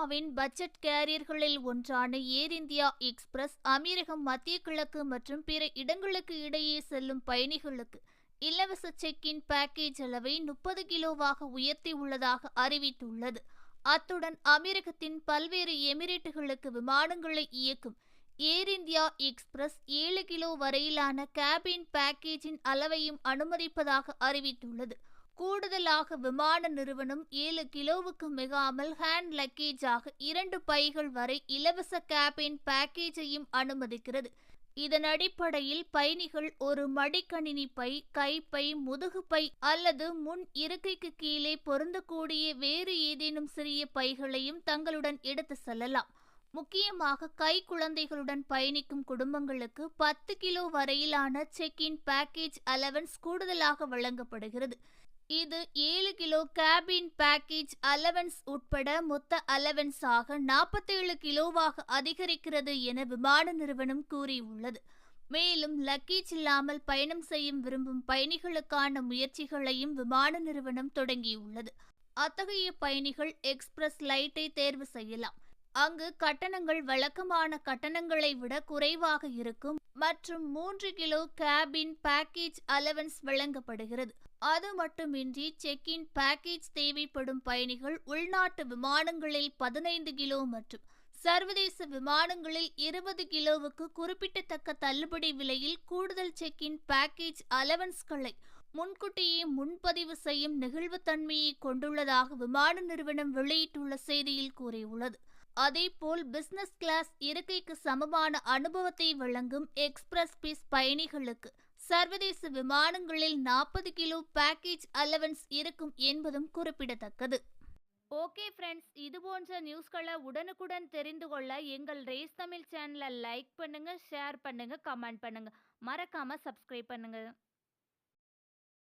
இந்தியாவின் பட்ஜெட் கேரியர்களில் ஒன்றான ஏர் India express அமீரகம் மத்திய கிழக்கு மற்றும் பிற இடங்களுக்கு இடையே செல்லும் பயணிகளுக்கு இலவச செக்கின் பேக்கேஜ் அளவை முப்பது கிலோவாக உயர்த்தியுள்ளதாக அறிவித்துள்ளது. அத்துடன் அமீரகத்தின் பல்வேறு எமிரேட்டுகளுக்கு விமானங்களை இயக்கும் ஏர் இந்தியா எக்ஸ்பிரஸ் ஏழு கிலோ வரையிலான கேபின் பேக்கேஜின் அளவையும் அனுமதிப்பதாக அறிவித்துள்ளது. கூடுதலாக விமான நிறுவனம் ஏழு கிலோவுக்கு மிகாமல் ஹேண்ட் லக்கேஜாக இரண்டு பைகள் வரை இலவச கேபின் பேக்கேஜையும் அனுமதிக்கிறது. இதன் அடிப்படையில் பயணிகள் ஒரு மடிக்கணினி பை கைப்பை முதுகுப்பை அல்லது முன் இருக்கைக்கு கீழே பொருந்தக்கூடிய வேறு ஏதேனும் சிறிய பைகளையும் தங்களுடன் எடுத்து செல்லலாம். முக்கியமாக கை குழந்தைகளுடன் பயணிக்கும் குடும்பங்களுக்கு பத்து கிலோ வரையிலான செக் இன் பேக்கேஜ் அலவன்ஸ் கூடுதலாக வழங்கப்படுகிறது. இது ஏழு கிலோ கேபின் பேக்கேஜ் அலவன்ஸ் உட்பட மொத்த அலவன்ஸாக நாற்பத்தேழு கிலோவாக அதிகரிக்கிறது என விமான நிறுவனம் கூறியுள்ளது. மேலும் லக்கேஜ் இல்லாமல் பயணம் செய்யும் விரும்பும் பயணிகளுக்கான முயற்சிகளையும் விமான நிறுவனம் தொடங்கியுள்ளது. அத்தகைய பயணிகள் எக்ஸ்பிரஸ் லைட்டை தேர்வு செய்யலாம். அங்கு கட்டணங்கள் வழக்கமான கட்டணங்களை விட குறைவாக இருக்கும் மற்றும் மூன்று கிலோ கேபின் பேக்கேஜ் அலவன்ஸ் வழங்கப்படுகிறது. அது மட்டுமின்றி செக் இன் பேக்கேஜ் தேவைப்படும் பயணிகள் உள்நாட்டு விமானங்களில் பதினைந்து கிலோ மற்றும் சர்வதேச விமானங்களில் இருபது கிலோவுக்கு குறிப்பிடத்தக்க தள்ளுபடி விலையில் கூடுதல் செக் இன் பேக்கேஜ் அலவன்ஸ்களை முன்கூட்டியே முன்பதிவு செய்யும் நெகிழ்வுத்தன்மையை கொண்டுள்ளதாக விமான நிறுவனம் வெளியிட்டுள்ள செய்தியில் கூறியுள்ளது. அதேபோல் பிசினஸ் கிளாஸ் இருக்கைக்கு சமமான அனுபவத்தை வழங்கும் எக்ஸ்பிரஸ் பீஸ் பயணிகளுக்கு சர்வதேச விமானங்களில் நாற்பது கிலோ பேக்கேஜ் அலவன்ஸ் இருக்கும் என்பதும் குறிப்பிடத்தக்கது. ஓகே ஃப்ரெண்ட்ஸ் இது போன்ற நியூஸ்களை உடனுக்குடன் தெரிந்து கொள்ள எங்கள் ரேஸ் தமிழ் சேனலை லைக் பண்ணுங்க ஷேர் பண்ணுங்க கமெண்ட் பண்ணுங்க. மறக்காம சப்ஸ்கிரைப் பண்ணுங்க.